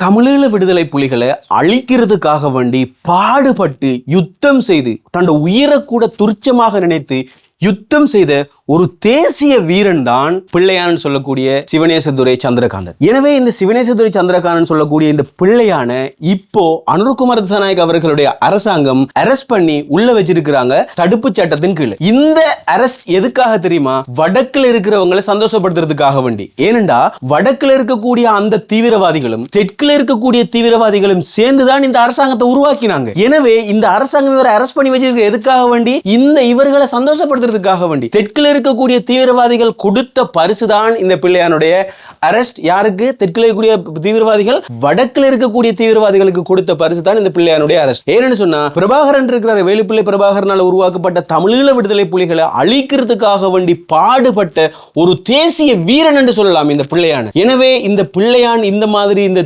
தமிழீழ விடுதலை புலிகளை அழிக்கிறதுக்காக வேண்டி பாடுபட்டு யுத்தம் செய்து தன்னோட உயிரை கூட துரிச்சமாக நினைத்து யுத்தம் செய்த ஒரு தேசிய வீரன் தான் பிள்ளையான சொல்லக்கூடிய சிவனேசதுரை சந்திரகாந்தன். எனவே இந்த சிவனேசதுரை சந்திரகாந்தன் சொல்லக்கூடிய இந்த பிள்ளையான இப்போ அனுர்குமார் திசாநாயக் அவர்களுடைய அரசாங்கம் அரெஸ்ட் பண்ணி உள்ள வச்சிருக்கிறாங்க தடுப்பு சட்டத்தின் கீழ். இந்த அரெஸ்ட் எதுக்காக தெரியுமா? வடக்குல இருக்கிறவங்களை சந்தோஷப்படுத்துறதுக்காக வேண்டி. ஏனென்றா வடக்குல இருக்கக்கூடிய அந்த தீவிரவாதிகளும் தெற்குல இருக்கக்கூடிய தீவிரவாதிகளும் சேர்ந்துதான் இந்த அரசாங்கத்தை உருவாக்கினாங்க. எனவே இந்த அரசாங்கம் இவரை அரெஸ்ட் பண்ணி வச்சிருக்க எதுக்காக வேண்டி? இந்த இவர்களை சந்தோஷப்படுத்துறதுக்காக வேண்டி. தெற்குல இருக்கக்கூடிய தீவிரவாதிகள் கொடுத்த பரிசு தான் இந்த பிள்ளையானுடைய அரெஸ்ட் யாருக்கு? தெற்குல இருக்கக்கூடிய தீவிரவாதிகள் வடக்குல இருக்கக்கூடிய தீவிரவாதிகளுக்கு கொடுத்த பரிசு தான் இந்த பிள்ளையானுடைய அரெஸ்ட் ஏன்னு சொன்னா பிரபாகரன் இருக்கிறார். வேலுப்பிள்ளை பிரபாகரனால் உருவாக்கப்பட்ட தமிழீழ விடுதலை புலிகளை அழிக்கிறதுக்காக வேண்டி பாடுபட்ட ஒரு தேசிய வீரன் என்று சொல்லலாம் இந்த பிள்ளையான். எனவே இந்த பிள்ளையான் இந்த மாதிரி இந்த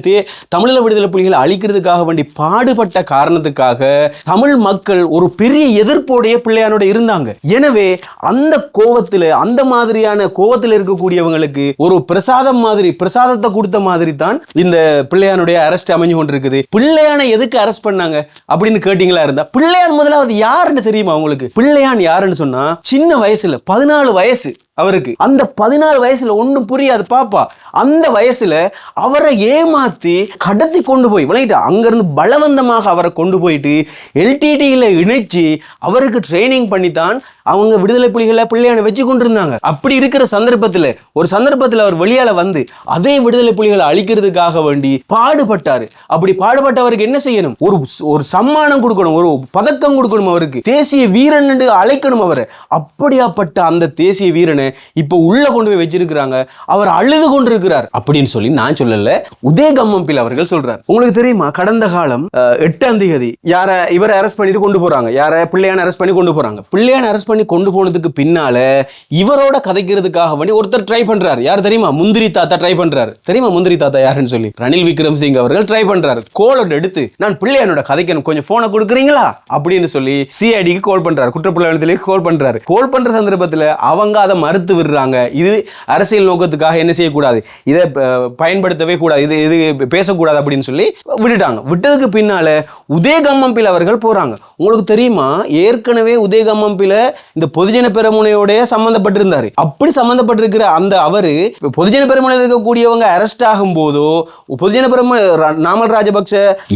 தமிழீழ விடுதலை புலிகளை அழிக்கிறதுக்காக வேண்டி பாடுபட்ட காரணத்துக்காக தமிழ் மக்கள் ஒரு பெரிய எதிர்ப்போடைய பிள்ளையானோட இருந்தாங்க. எனவே அந்த கோவத்துல அந்த மாதிரியான கோவத்தில் இருக்கக்கூடியவங்களுக்கு ஒரு பிரசாதம் மாதிரி பிரசாதத்தை கொடுத்த மாதிரி தான் இந்த பிள்ளையானுடைய அரெஸ்ட் அமைஞ்சு கொண்டிருக்குது. பிள்ளையானை எதுக்கு அரெஸ்ட் பண்ணாங்க அப்படின்னு கேட்டீங்களா இருந்தா பிள்ளையான் முதலாவது யாருன்னு தெரியுமா உங்களுக்கு? பிள்ளையான் யாருன்னு சொன்னா சின்ன வயசுல பதினாலு வயசு. அவருக்கு. அந்த பதினாலு வயசுல ஒன்றும் புரியாது பாப்பா. அந்த வயசுல அவரை ஏமாத்தி கடத்தி கொண்டு போய் விளையாட்டா அங்கிருந்து பலவந்தமாக அவரை கொண்டு போயிட்டு எல்டிடியில இணைச்சு அவருக்கு ட்ரைனிங் பண்ணித்தான் அவங்க விடுதலை புலிகளை பிள்ளையான வச்சு கொண்டிருந்தாங்க. அப்படி இருக்கிற சந்தர்ப்பத்துல ஒரு சந்தர்ப்பத்துல அவர் வெளியால வந்து அதே விடுதலை புலிகளை அழிக்கிறதுக்காக வேண்டி பாடுபட்டாரு. அப்படி பாடுபட்டவருக்கு என்ன செய்யணும்? ஒரு ஒரு சம்மானம் கொடுக்கணும் ஒரு பதக்கம் கொடுக்கணும் அவருக்கு. தேசிய வீரன் என்று அழைக்கணும் அவரை. அப்படியாப்பட்ட அந்த தேசிய வீரனை இப்போ உள்ள கொண்டு போய் வச்சிருக்கிறாங்க. அவர் அழுது கொண்டிருக்கிறார். அப்படின்னு சொல்லி நான் சொல்லல. உதயகம்மம்பில் அவர்கள் சொல்றார். உங்களுக்கு தெரியுமா? கடந்த காலம் எட்டாம் தேதி யார இவரை அரெஸ்ட் பண்ணிட்டு கொண்டு போறாங்க. யார பிள்ளையான அரெஸ்ட் பண்ணி கொண்டு போறாங்க. பிள்ளையான அரெஸ்ட் பண்ணி கொண்டு போனதுக்கு பின்னால இவரோட கதைக்கிறதுக்காக வேண்டி ஒருத்தர் ட்ரை பண்றாரு. யார் தெரியுமா? முந்திரி தாத்தா ட்ரை பண்றாரு. தெரியுமா முந்திரி தாத்தா யாருன்னு சொல்லி? ரணில் விக்ரம் சிங் அவர்கள் ட்ரை பண்றாரு. கோலோட எடுத்து நான் பிள்ளையானோட கதைக்கணும். கொஞ்சம் போனை கொடுக்குறீங்களா? அப்படின்னு சொல்லி சிஐடிக்கு கால் பண்றாரு. குற்றப்புலத்திலேயே கால் பண்றாரு. கால் பண்ற சந்தர்ப்பத்துல அவங்க அதை மறுத்து விடுறாங்க. இது அரசியல் நோக்கத்துக்காக என்ன செய்யக்கூடாது? இதை பயன்படுத்தவே கூடாது. இது இது பேசக்கூடாது அப்படின்னு சொல்லி விட்டுட்டாங்க. விட்டதுக்கு பின்னால உதயகம்மம்பில் அவர்கள் போறாங்க. உங்களுக்கு தெரியுமா? ஏற்கனவே உதயகம்மம்பில இந்த பொதுஜன பெருமுனையோட சம்மந்தப்பட்டிருந்தாரு அப்படி சம்பந்தப்பட்டிருக்கிற அந்த அவரு பொதுஜன பெருமுனையில் இருக்கக்கூடியவங்க அரெஸ்ட் ஆகும் போதோ பொதுஜன பெரும நாமல் ராஜபக்ஷ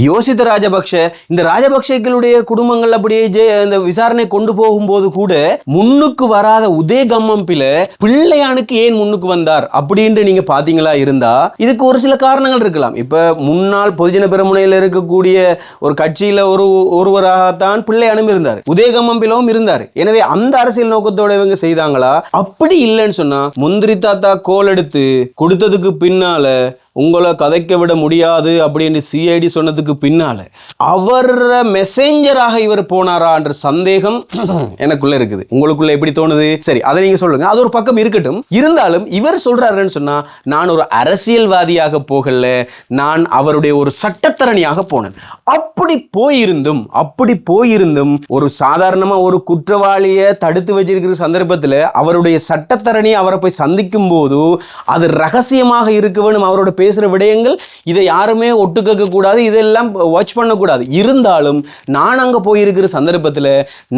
யோசித்த ராஜபக்ஷ இந்த ராஜபக்ஷக்களுடைய குடும்பங்கள் அப்படியே இந்த விசாரணை கொண்டு போகும்போது கூட முன்னுக்கு வராத உதயகம்மம்பில பிள்ளையானுக்கு ஏன் முன்னுக்கு வந்தார் அப்படின்ட்டு நீங்க பாத்தீங்களா இருந்தா இதுக்கு ஒரு சில காரணங்கள் இருக்கலாம். இப்ப முன்னாள் பொதுஜன பெருமுனையில் இருக்கக்கூடிய ஒரு கட்சியில ஒரு ஒருவராகத்தான் பிள்ளையானும் இருந்தார். உதயகம்மம்பிலும் இருந்தார். எனவே அந்த அரசியல் நோக்கத்தோட இவங்க செய்தாங்களா? அப்படி இல்லைன்னு சொன்னா முந்திரி தாத்தா கோல் எடுத்து கொடுத்ததுக்கு பின்னால உங்களை கதைக்க விட முடியாது அப்படின்னு சிஐடி சொன்னதுக்கு பின்னால அவர் மெசேஞ்சராக இவர் போனாரா என்ற சந்தேகம் எனக்குள்ள இருக்குது. உங்களுக்குள்ள எப்படி தோணுது? சரி அதை நீங்க சொல்லுங்க. அது ஒரு பக்கம் இருக்கட்டும். இருந்தாலும் இவர் சொல்றாருன்னு சொன்னா நான் ஒரு அரசியல்வாதியாக போகல. நான் அவருடைய ஒரு சட்டத்தரணியாக போனேன். அப்படி போயிருந்தும் அப்படி போயிருந்தும் ஒரு சாதாரணமா ஒரு குற்றவாளியை தடுத்து வச்சிருக்கிற சந்தர்ப்பத்தில் அவருடைய சட்டத்தரணி அவரை போய் சந்திக்கும் போது அது ரகசியமாக இருக்க வேணும் அவரோட பேசுகிற விடயங்கள் இதை யாருமே ஒட்டு கூடாது இதெல்லாம் வாட்ச் பண்ணக்கூடாது. இருந்தாலும் நான் அங்கே போயிருக்கிற சந்தர்ப்பத்தில்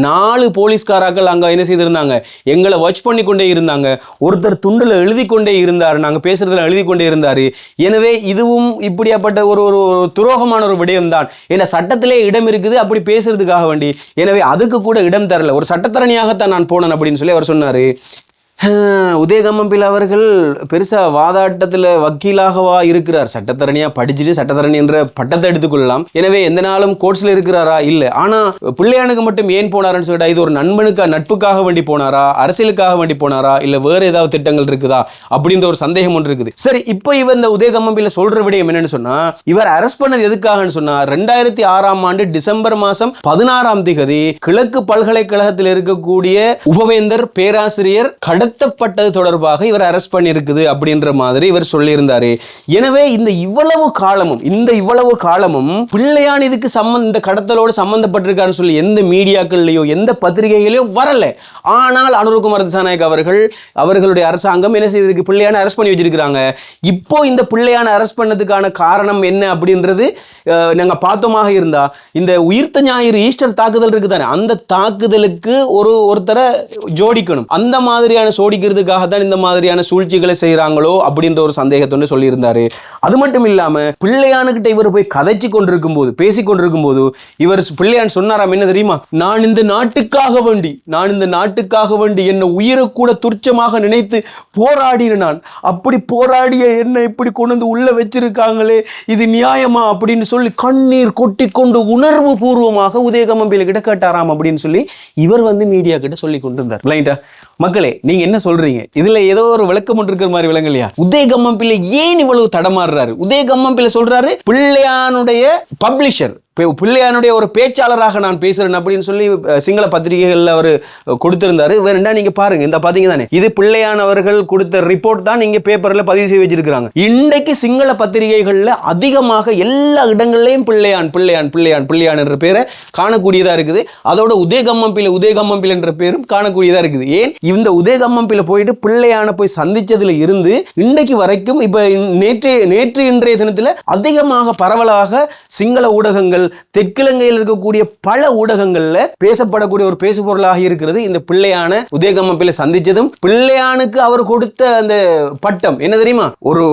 நாலு போலீஸ்காராக்கள் அங்க என்ன செய்திருந்தாங்க? எங்களை வாட்ச் பண்ணி கொண்டே இருந்தாங்க. ஒருத்தர் துண்டில் எழுதி கொண்டே இருந்தார் நாங்கள் பேசுகிறதுல எழுதி கொண்டே இருந்தார். எனவே இதுவும் இப்படியாப்பட்ட ஒரு ஒரு துரோகமான ஒரு விடயம் தான் ஏன்னா சட்டத்திலே இடம் இருக்குது அப்படி பேசுறதுக்காக வேண்டி. எனவே அதுக்கு கூட இடம் தரல. ஒரு சட்டத்தரணியாகத்தான் நான் போனேன் அப்படின்னு சொல்லி அவர் சொன்னார். உதயகம்மம்பில் அவர்கள் பெருசாக வாதாட்டத்தில் வக்கீலாகவா இருக்கிறார். சட்டத்தரணியாக படிச்சுட்டு சட்டத்தரணி என்ற பட்டத்தை எடுத்துக்கொள்ளலாம் எனவே எந்த நாளும் கோர்ட்ஸில் இருக்கிறாரா? இல்லை. ஆனால் பிள்ளையானுக்கு மட்டும் ஏன் போனாருன்னு சொல்லிட்டா இது ஒரு நண்பனுக்கா நட்புக்காக வேண்டி போனாரா? அரசியலுக்காக வேண்டி போனாரா? இல்லை வேறு ஏதாவது திட்டங்கள் இருக்குதா? அப்படின்ற ஒரு சந்தேகம் ஒன்று இருக்குது. சரி இப்போ இவர் இந்த உதயகம்மம்பில் சொல்கிற விடயம் என்னன்னு சொன்னால் இவர் அரெஸ்ட் பண்ணது எதுக்காகன்னு சொன்னா ரெண்டாயிரத்தி ஆறாம் ஆண்டு டிசம்பர் மாதம் பதினாறாம் திகதி கிழக்கு பல்கலைக்கழகத்தில் இருக்கக்கூடிய உபவேந்தர் பேராசிரியர் கடத்தி கடத்தப்பட்டது தொடர்பாக இவர் அரெஸ்ட் பண்ணியிருக்குது அப்படின்ற மாதிரி இவர் சொல்லியிருந்தாரு. எனவே இந்த இவ்வளவு காலமும் இந்த இவ்வளவு காலமும் பிள்ளையான் இதுக்கு சம்மந்த இந்த கடத்தலோடு சம்பந்தப்பட்டிருக்காருன்னு சொல்லி எந்த மீடியாக்கள்லையோ எந்த பத்திரிகைகளையோ வரல. ஆனால் அனுருகுமார் திசாநாயக் அவர்கள் அவர்களுடைய அரசாங்கம் என்ன செய்திருக்கு பிள்ளையான அரெஸ்ட் பண்ணி வச்சிருக்கிறாங்க. இப்போ இந்த பிள்ளையான அரெஸ்ட் பண்ணதுக்கான காரணம் என்ன அப்படின்றது நாங்கள் நாங்க பார்த்தோமாக இருந்தா இந்த உயிர்த்த ஞாயிறு ஈஸ்டர் தாக்குதல் இருக்குதானே அந்த தாக்குதலுக்கு ஒரு ஒருத்தரை ஜோடிக்கணும். அந்த மாதிரியான சோடிக்கிறதுக்காக தான் இந்த மாதிரியான சூழ்ச்சிகளை செய்றாங்களோ அப்படின்ற ஒரு சந்தேகத்தோட சொல்லியிருந்தாரு. அது மட்டும் இல்லாமல் பிள்ளையானுக்கிட்ட இவர் போய் கதைச்சு கொண்டிருக்கும் போது பேசி கொண்டிருக்கும் போது இவர் பிள்ளையான் சொன்னாராம் என்ன தெரியுமா? நான் இந்த நாட்டுக்காக வேண்டி நான் இந்த நாட்டுக்காக வேண்டி என்னை உயிரை கூட துர்ச்சமாக நினைத்து போராடின நான் அப்படி போராடிய என்னை இப்படி கொண்டு வந்து உள்ள வச்சிருக்காங்களே இது நியாயமா? அப்படின்னு சொல்லி கண்ணீர் கொட்டி கொண்டு உணர்வு பூர்வமாக உதயகமம்பில கிட்ட கேட்டாராம் அப்படின்னு சொல்லி இவர் வந்து மீடியா கிட்ட சொல்லி கொண்டிருந்தார். பிளைண்டா மக்களே நீங்க என்ன சொல்றீங்க? இதுல ஏதோ ஒரு விளக்கம் ஒன்று இருக்கிற மாதிரி விளங்கலையா உதயகம்மன் பிள்ளை ஏன் இவ்வளவு தடமாறுறாரு? உதயகம்மன் பிள்ளை சொல்றாரு பிள்ளையானுடைய பப்ளிஷர் பிள்ளையானுடைய ஒரு பேச்சாளராக நான் பேசுகிறேன் அப்படின்னு சொல்லி சிங்கள பத்திரிகைகளில் அவர் கொடுத்திருந்தாரு. வேறண்டா நீங்கள் பாருங்க இந்த பார்த்தீங்க தானே? இது பிள்ளையான் அவர்கள் கொடுத்த ரிப்போர்ட் தான் நீங்கள் பேப்பரில் பதிவு செய்து வச்சிருக்கிறாங்க. இன்றைக்கு சிங்கள பத்திரிகைகளில் அதிகமாக எல்லா இடங்கள்லையும் பிள்ளையான் பிள்ளையான் பிள்ளையான் பிள்ளையான் என்ற பேரை காணக்கூடியதாக இருக்குது. அதோட உதயகம்மம்பில உதயகம்மம்பில் என்ற பேரும் காணக்கூடியதாக இருக்குது. ஏன்? இந்த உதயகம்மம்பில் போயிட்டு பிள்ளையான போய் சந்திச்சதுல இருந்து இன்றைக்கு வரைக்கும் இப்போ நேற்று நேற்று இன்றைய தினத்தில் அதிகமாக பரவலாக சிங்கள ஊடகங்கள் தெற்கிழங்கையில் இருக்கக்கூடிய பல ஊடகங்கள்ல பேசப்படக்கூடிய ஒரு பேசு பொருளாக இருக்கிறது. இந்த பிள்ளையான உதயகம்மப்பில சந்திச்சதும் பிள்ளையானுக்கு அவர் கொடுத்த அந்த பட்டம் என்ன தெரியுமா? ஒரு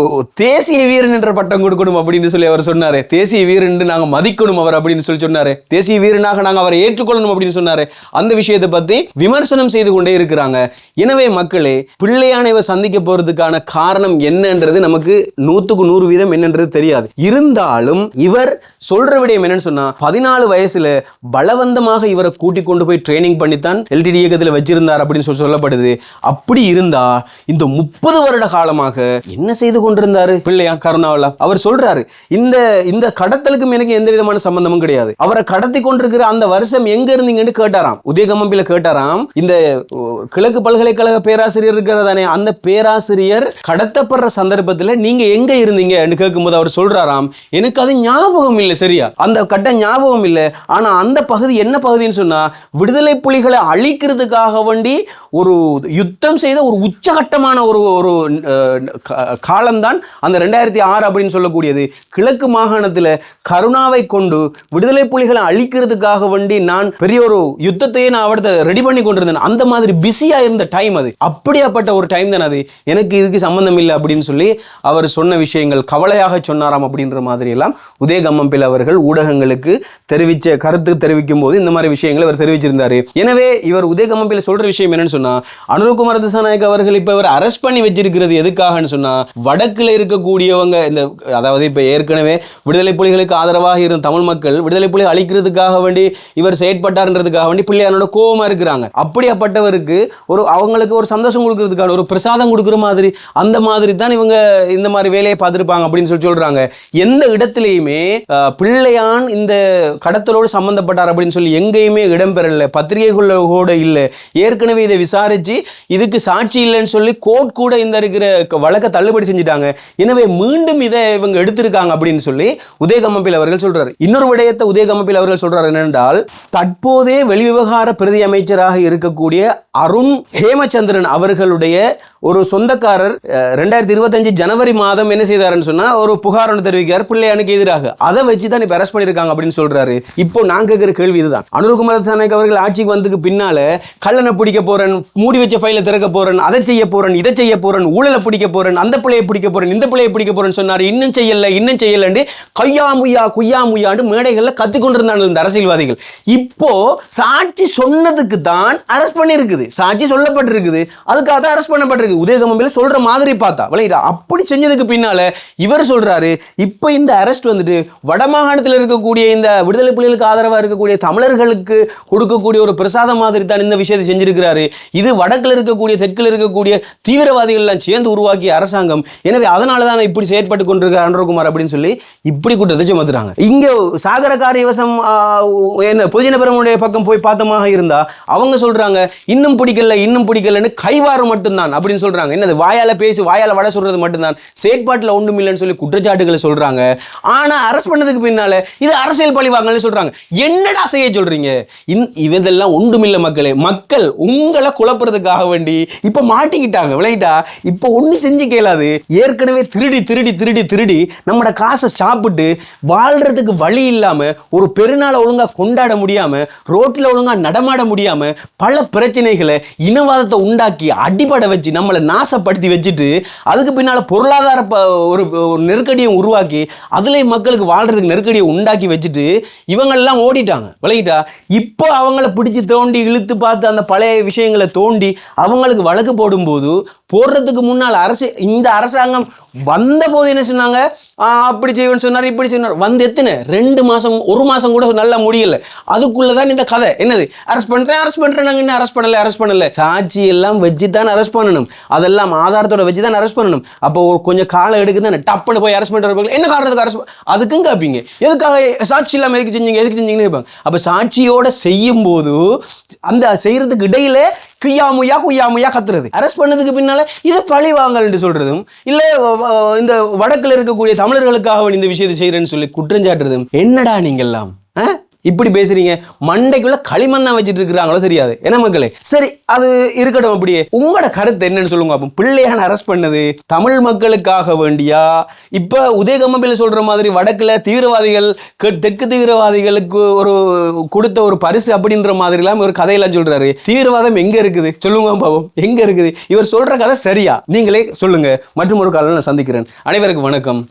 தேசிய வீரன் என்ற பட்டம் கொடுக்கணும் அப்படின்னு சொல்லி அவர் சொன்னாரு. தேசிய வீரன் நாங்க மதிக்கணும் அவர் அப்படின்னு சொல்லி சொன்னாரு. தேசிய வீரனாக நாங்க அவரை ஏற்றுக்கொள்ளணும் அப்படின்னு சொன்னாரு. அந்த விஷயத்தை பத்தி விமர்சனம் செய்து கொண்டே இருக்கிறாங்க. எனவே மக்களே பிள்ளையானை இவர் சந்திக்க போறதுக்கான காரணம் என்னன்றது நமக்கு நூத்துக்கு நூறு வீதம் என்னன்றது தெரியாது. இருந்தாலும் இவர் சொல்ற விடயம் என்னன்னு சொன்னா பதினாலு வயசுல பலவந்தமாக இவரை கூட்டிக் கொண்டு போய் ட்ரைனிங் பண்ணித்தான் எல்டிடி இயக்கத்தில் வச்சிருந்தார் அப்படின்னு சொல்லி சொல்லப்படுது. அப்படி இருந்தா இந்த முப்பது வருட காலமாக என்ன செய்து கொண்டிருந்தாரு? பிள்ளையா கருணாவலா? அவர் சொல்றாரு இந்த இந்த கடத்தலுக்கும் எனக்கு எந்த விதமான சம்பந்தமும் கிடையாது. அவரை கடத்தி கொண்டிருக்கிற அந்த வருஷம் எங்க இருந்தீங்கன்னு கேட்டாராம்? உதயகமம்பில கேட்டாராம் இந்த கிழக்கு பல்கலைக்கழக பேராசிரியர் இருக்கிறதானே அந்த பேராசிரியர் கடத்தப்படுற சந்தர்ப்பத்தில் நீங்க எங்க இருந்தீங்க? கேட்கும்போது அவர் சொல்றாராம் எனக்கு அது ஞாபகம் இல்லை சரியா? அந்த கட்ட ஞாபகம் இல்லை. ஆனால் அந்த பகுதி என்ன பகுதின்னு சொன்னால் விடுதலை புலிகளை அழிக்கிறதுக்காக வேண்டி ஒரு யுத்தம் செய்த ஒரு உச்சகட்டமான ஒரு ஒரு காலம்தான் அந்த ரெண்டாயிரத்தி ஆறு அப்படின்னு சொல்லக்கூடியது. கிழக்கு மாகாணத்தில் கருணாவை கொண்டு விடுதலை புலிகளை அழிக்கிறதுக்காக வேண்டி நான் பெரிய ஒரு யுத்தத்தையே நான் அவர்த்த ரெடி பண்ணி கொண்டிருந்தேன். அந்த மாதிரி பிஸியாக இருந்த டைம் அது. அப்படியாப்பட்ட ஒரு டைம் தான் அது. எனக்கு இதுக்கு சம்மந்தம் இல்லை அப்படின்னு சொல்லி அவர் சொன்ன விஷயங்கள் கவலையாக சொன்னாராம் அப்படின்ற மாதிரி எல்லாம் உதயகம்மம்பில் அவர்கள் ஊடகங்கள் ஊடகங்களுக்கு தெரிவிச்ச கருத்து தெரிவிக்கும் போது இந்த மாதிரி விஷயங்களை அவர் தெரிவிச்சிருந்தாரு. எனவே இவர் உதயகமம்பில் சொல்ற விஷயம் என்னன்னு சொன்னா அனுரகுமார் திசாநாயக் அவர்கள் இப்ப இவர் அரெஸ்ட் பண்ணி வச்சிருக்கிறது எதுக்காகன்னு சொன்னா வடக்குல இருக்கக்கூடியவங்க இந்த அதாவது இப்ப ஏற்கனவே விடுதலை புலிகளுக்கு ஆதரவாக இருந்த தமிழ் மக்கள் விடுதலை புலி அழிக்கிறதுக்காக வேண்டி இவர் செயற்பட்டார்ன்றதுக்காக வேண்டி பிள்ளையாரோட கோவமா இருக்கிறாங்க. அப்படியாப்பட்டவருக்கு ஒரு அவங்களுக்கு ஒரு சந்தோஷம் கொடுக்கறதுக்கான ஒரு பிரசாதம் கொடுக்குற மாதிரி அந்த மாதிரி தான் இவங்க இந்த மாதிரி வேலையை பார்த்துருப்பாங்க அப்படின்னு சொல்லி சொல்றாங்க. எந்த இடத்துலையுமே பிள்ளையான் தான் இந்த கடத்தலோடு சம்பந்தப்பட்டார் அப்படின்னு சொல்லி எங்கேயுமே இடம்பெறல பத்திரிகைக்குள்ள கூட இல்லை. ஏற்கனவே இதை விசாரிச்சு இதுக்கு சாட்சி இல்லைன்னு சொல்லி கோர்ட் கூட இந்த இருக்கிற வழக்கை தள்ளுபடி செஞ்சுட்டாங்க. எனவே மீண்டும் இதை இவங்க எடுத்திருக்காங்க அப்படின்னு சொல்லி உதயகம்மப்பில் அவர்கள் சொல்கிறார் இன்னொரு விடயத்தை உதயகம்மப்பில் அவர்கள் சொல்கிறார் என்னென்றால் தற்போதே வெளிவிவகார பிரதி அமைச்சராக இருக்கக்கூடிய அருண் ஹேமச்சந்திரன் அவர்களுடைய ஒரு சொந்தக்காரர் ரெண்டாயிரத்தி இருபத்தஞ்சு ஜனவரி மாதம் என்ன செய்தாருன்னு சொன்னா ஒரு புகார் ஒன்று தெரிவிக்கிறார். பிள்ளையானுக்கு எதிராக. அதை வச்சு தான் இப்போ அரெஸ்ட் இருக்காங்க அப்படின்னு சொல்றாரு. இப்போ நான் கேட்கிற கேள்வி இதுதான். அனுர்குமார சானக் அவர்கள் ஆட்சிக்கு வந்ததுக்கு பின்னால கள்ளனை பிடிக்க போறேன் மூடி வச்ச ஃபைல திறக்க போறேன் அதை செய்ய போறேன் இதை செய்ய போறேன் ஊழலை பிடிக்க போறேன் அந்த பிள்ளையை பிடிக்க போறேன் இந்த பிள்ளையை பிடிக்க போறேன்னு சொன்னாரு. இன்னும் செய்யல இன்னும் செய்யலன்னு கையா முய்யா குய்யா முய்யாண்டு மேடைகள்ல கத்தி கொண்டிருந்தாங்க இந்த அரசியல்வாதிகள். இப்போ சாட்சி சொன்னதுக்கு தான் அரெஸ்ட் பண்ணியிருக்குது. சாட்சி சொல்லப்பட்டிருக்குது. அதுக்காக தான் அரெஸ்ட் பண்ணப்பட்டிருக்கு உதயகமம்பில் சொல்ற மாதிரி பார்த்தா விளையாடா அப்படி செஞ்சதுக்கு பின்னால இவர் சொல்றாரு இப்போ இந்த அரெஸ்ட் வந்துட்டு வடமாகாணத்தில் இருக்கக்கூடிய இருக்கக்கூடிய இந்த விடுதலை புலிகளுக்கு ஆதரவாக இருக்கக்கூடிய தமிழர்களுக்கு கொடுக்கக்கூடிய ஒரு பிரசாதம் மாதிரி தான் இந்த விஷயத்தை செஞ்சிருக்கிறாரு. இது வடக்கில் இருக்கக்கூடிய தெற்கில் இருக்கக்கூடிய தீவிரவாதிகள்லாம் சேர்ந்து உருவாக்கிய அரசாங்கம். எனவே அதனால தான் இப்படி செயற்பட்டு கொண்டிருக்கிறார் அனுரகுமார் அப்படின்னு சொல்லி இப்படி குற்றத்தை சுமத்துறாங்க. இங்க சாகர காரியவசம் என்ன பொதுஜன பெருமனுடைய பக்கம் போய் பார்த்தமாக இருந்தா அவங்க சொல்றாங்க இன்னும் பிடிக்கல இன்னும் பிடிக்கலன்னு கைவாறு மட்டும்தான் அப்படின்னு சொல்றாங்க. என்னது வாயால பேசி வாயால வட சொல்றது மட்டும்தான். செயற்பாட்டில் ஒன்றும் இல்லைன்னு சொல்லி குற்றச்சாட்டுகளை சொல்றாங்க. ஆனா அரஸ்ட் பண்ணதுக்கு பின்னால இது அரசியல் பழிவாங்கல்னு சொல்றாங்க. என்னடா செய்ய சொல்றீங்க? இதெல்லாம் ஒன்றுமில்ல மக்களே. மக்கள் உங்களை குழப்புறதுக்காக வேண்டி இப்ப மாட்டிக்கிட்டாங்க. விளையிட்டா? இப்ப ஒண்ணு செஞ்சு கேளாது. ஏற்கனவே திருடி திருடி திருடி திருடி நம்மட காசை சாப்பிட்டு வாழ்றதுக்கு வழி இல்லாம ஒரு பெருநாளை ஒழுங்கா கொண்டாட முடியாம ரோட்ல ஒழுங்கா நடமாட முடியாம பல பிரச்சனைகளை இனவாதத்தை உண்டாக்கி அடிபட வச்சு நம்மளை நாசப்படுத்தி வச்சுட்டு அதுக்கு பின்னால பொருளாதார ஒரு ஒரு நெருக்கடியை உருவாக்கி அதுலேயும் மக்களுக்கு வாழ்றதுக்கு நெருக்கடியை உண்டாக்கி வச்சுட்டு இவங்கெல்லாம் ஓடிட்டாங்க. விளங்கிட்டா? இப்போ அவங்கள பிடிச்சி தோண்டி இழுத்து பார்த்து அந்த பழைய விஷயங்களை தோண்டி அவங்களுக்கு வழக்கு போடும்போது போடுறதுக்கு முன்னால் அரசு இந்த அரசாங்கம் வந்த போது என்ன சொன்னாங்க? அப்படி செய்வேன்னு சொன்னார் இப்படி சொன்னார் வந்து எத்தனை? ரெண்டு மாதம் ஒரு மாதம் கூட நல்லா முடியல. அதுக்குள்ளே தான் இந்த கதை. என்னது? அரெஸ்ட் பண்ணுறேன் அரெஸ்ட் பண்ணுறேன் நாங்கள் இன்னும் அரெஸ்ட் பண்ணலை அரெஸ்ட் பண்ணலை. சாட்சி எல்லாம் வச்சு தான் அரெஸ்ட் பண்ணணும். அதெல்லாம் ஆதாரத்தோட வச்சு தான் அரெஸ்ட் பண்ணணும். அப்போ ஒரு கொஞ்சம் காலம் எடுக்குது டப்புன்னு போய் அரெஸ்ட் பண்ணுறவங்க என்ன காரணத்துக்கு அரெஸ்ட் அதுக்கும் காப்பீங்க. எதுக்காக சாட்சி இல்லாமல் எதுக்கு செஞ்சீங்க எதுக்கு செஞ்சீங்கன்னு கேட்பாங்க அப்போ சாட்சியோட செய்யும் போது அந்த செய்கிறதுக்கு இடையில குய்யாமுயா குய்யாமுயா கத்துறது. அரெஸ்ட் பண்ணதுக்கு பின்னால இது பழி வாங்கல்னு சொல்றதும் இல்ல இந்த வடக்குல இருக்கக்கூடிய தமிழர்களுக்காக இந்த விஷயத்தை செய்யறேன்னு சொல்லி குற்றஞ்சாட்டுறதும் என்னடா நீங்கெல்லாம்? இப்படி பேசுறீங்க? மண்டைக்குள்ள களிமண் தான் வச்சுட்டு இருக்கிறாங்களோ தெரியாது. என்ன மக்களே? சரி அது இருக்கட்டும் அப்படியே. உங்களோட கருத்து என்னன்னு சொல்லுங்க அப்போ. பிள்ளையான அரெஸ்ட் பண்ணது தமிழ் மக்களுக்காக வேண்டியா? இப்ப உதயகமபில சொல்ற மாதிரி வடக்குல தீவிரவாதிகள் தெற்கு தீவிரவாதிகளுக்கு ஒரு கொடுத்த ஒரு பரிசு அப்படின்ற மாதிரி எல்லாம் ஒரு கதையெல்லாம் சொல்றாரு. தீவிரவாதம் எங்க இருக்குது? சொல்லுங்க பாவம் எங்க இருக்குது? இவர் சொல்ற கதை சரியா? நீங்களே சொல்லுங்க. மற்றும் ஒரு கதை நான் சந்திக்கிறேன். அனைவருக்கும் வணக்கம்.